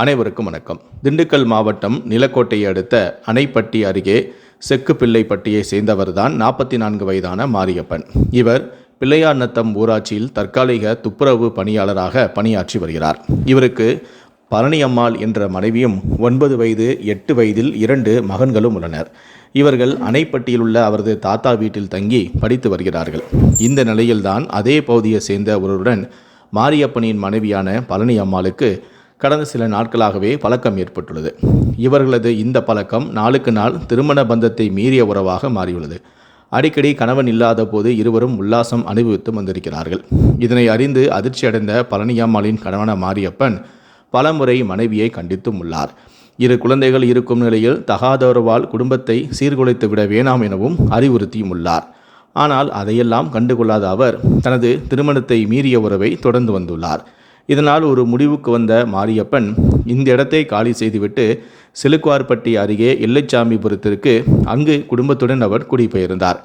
அனைவருக்கும் வணக்கம். திண்டுக்கல் மாவட்டம் நிலக்கோட்டையை அடுத்த அணைப்பட்டி அருகே செக்குப்பிள்ளைப்பட்டியை சேர்ந்தவர்தான் நாற்பத்தி நான்கு வயதான மாரியப்பன். இவர் பிள்ளையார் நத்தம் ஊராட்சியில் தற்காலிக துப்புரவு பணியாளராக பணியாற்றி வருகிறார். இவருக்கு பழனியம்மாள் என்ற மனைவியும் ஒன்பது வயது எட்டு வயதில் இரண்டு மகன்களும் உள்ளனர். இவர்கள் அணைப்பட்டியில் உள்ள அவரது தாத்தா வீட்டில் தங்கி படித்து வருகிறார்கள். இந்த நிலையில்தான் அதே பகுதியை சேர்ந்த ஒருவருடன் மாரியப்பனின் மனைவியான பழனி அம்மாளுக்கு கடந்த சில நாட்களாகவே பழக்கம் ஏற்பட்டுள்ளது. இவர்களது இந்த பழக்கம் நாளுக்கு நாள் திருமண பந்தத்தை மீறிய உறவாக மாறியுள்ளது. அடிக்கடி கணவன் இல்லாத போது இருவரும் உல்லாசம் அனுபவித்து வந்திருக்கிறார்கள். இதனை அறிந்து அதிர்ச்சியடைந்த பழனியம்மாளின் கணவன மாரியப்பன் பலமுறை மனைவியை கண்டித்தும் உள்ளார். இரு குழந்தைகள் இருக்கும் நிலையில் தகாதவர்வால் குடும்பத்தை சீர்குலைத்து விட வேணாம் எனவும் அறிவுறுத்தியும் உள்ளார். ஆனால் அதையெல்லாம் கண்டுகொள்ளாத அவர் தனது திருமணத்தை மீறிய உறவை தொடர்ந்து வந்துள்ளார். இதனால் ஒரு முடிவுக்கு வந்த மாரியப்பன் இந்த இடத்தை காலி செய்துவிட்டு சிலுக்குவார்பட்டி அருகே எல்லைச்சாமிபுரத்திற்கு அங்கு குடும்பத்துடன் அவர் குடிபெயர்ந்தார்.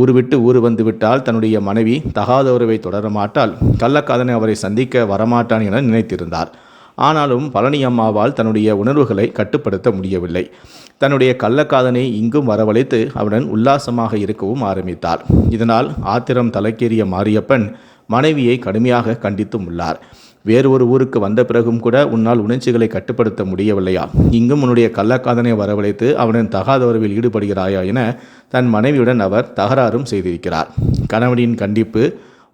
ஊர் விட்டு ஊர் வந்துவிட்டால் தன்னுடைய மனைவி தகாத உறவை தொடரமாட்டால் கள்ளக்காதனை அவரை சந்திக்க வரமாட்டான் என நினைத்திருந்தார். ஆனாலும் பழனி அம்மாவால் தன்னுடைய உணர்வுகளை கட்டுப்படுத்த முடியவில்லை. தன்னுடைய கள்ளக்காதனை இங்கும் வரவழைத்து அவனுடன் உல்லாசமாக இருக்கவும் ஆரம்பித்தார் இதனால் ஆத்திரம் தலைக்கேறிய மாரியப்பன் மனைவியை கடுமையாக கண்டித்தும் உள்ளார். வேறு ஒரு ஊருக்கு வந்த பிறகும் கூட உன்னால் உணர்ச்சிகளை கட்டுப்படுத்த முடியவில்லையா? இங்கும் உன்னுடைய கள்ளக்காதனை வரவழைத்து அவனின் தகாத உறவில் ஈடுபடுகிறாயா என தன் மனைவியுடன் அவர் தகராறும் செய்திருக்கிறார். கணவனின் கண்டிப்பு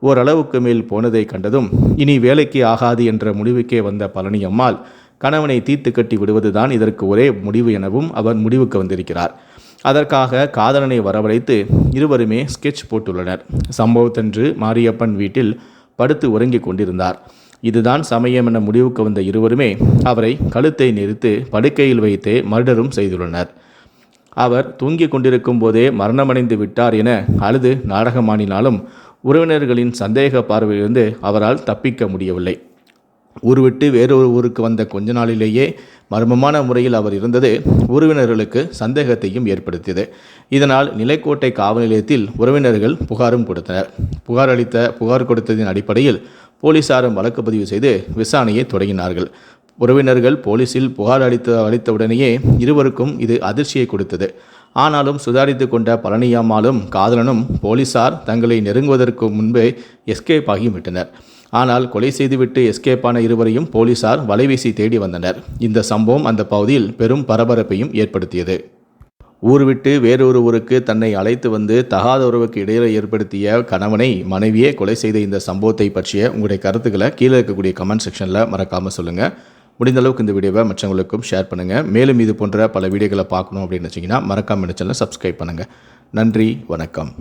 ஓரளவுக்கு மேல் போனதை கண்டதும் இனி வேலைக்கு ஆகாது என்ற முடிவுக்கே வந்த பழனியம்மாள் கணவனை தீத்து கட்டி விடுவதுதான் இதற்கு ஒரே முடிவு எனவும் அவர் முடிவுக்கு வந்திருக்கிறார். அதற்காக காதலனை வரவழைத்து இருவருமே ஸ்கெட்ச் போட்டுள்ளனர். சம்பவத்தன்று மாரியப்பன் வீட்டில் படுத்து உறங்கிக் கொண்டிருந்தார். இதுதான் சமயம் என முடிவுக்கு வந்த இருவருமே அவரை கழுத்தை நெரித்து படுக்கையில் வைத்தே மர்டரும் செய்துள்ளனர். அவர் தூங்கிக் கொண்டிருக்கும் போதே மரணமடைந்து விட்டார் என அழுது நாடகமானினாலும் உறவினர்களின் சந்தேக பார்வையிலிருந்து அவரால் தப்பிக்க முடியவில்லை. ஊர் விட்டு வேறொரு ஊருக்கு வந்த கொஞ்ச நாளிலேயே மர்மமான முறையில் அவர் இருந்தது உறவினர்களுக்கு சந்தேகத்தையும் ஏற்படுத்தியது. இதனால் நிலைக்கோட்டை காவல் நிலையத்தில் உறவினர்கள் புகாரும் கொடுத்தனர். புகார் அளித்த புகார் கொடுத்ததின் அடிப்படையில் போலீசாரும் வழக்கு பதிவு செய்து விசாரணையை தொடங்கினார்கள். உறவினர்கள் போலீசில் புகார் அளித்த அளித்தவுடனேயே இருவருக்கும் இது அதிர்ச்சியை கொடுத்தது. ஆனாலும் சுதாரித்து கொண்ட பழனியம்மாளும் காதலனும் போலீசார் தங்களை நெருங்குவதற்கு முன்பே எஸ்கேப் ஆகிவிட்டனர். ஆனால் கொலை செய்துவிட்டு எஸ்கேப்பான இருவரையும் போலீசார் வலைவீசி தேடி வந்தனர். இந்த சம்பவம் அந்த பகுதியில் பெரும் பரபரப்பையும் ஏற்படுத்தியது. ஊர் விட்டு வேறொரு ஊருக்கு தன்னை அழைத்து வந்து தகாத உறவுக்கு இடையில ஏற்படுத்திய கணவனை மனைவியே கொலை செய்த இந்த சம்பவத்தை பற்றிய உங்களுடைய கருத்துக்களை கீழே இருக்கக்கூடிய கமெண்ட் செக்ஷனில் மறக்காமல் சொல்லுங்கள் முடிந்த அளவுக்கு இந்த வீடியோவை மற்றவங்களுக்கும் ஷேர் பண்ணுங்கள் மேலும் இது போன்ற பல வீடியோக்களை பார்க்கணும் அப்படின்னு வச்சிங்கன்னா மறக்காமல் சேனலை சப்ஸ்கிரைப் பண்ணுங்கள் நன்றி வணக்கம்.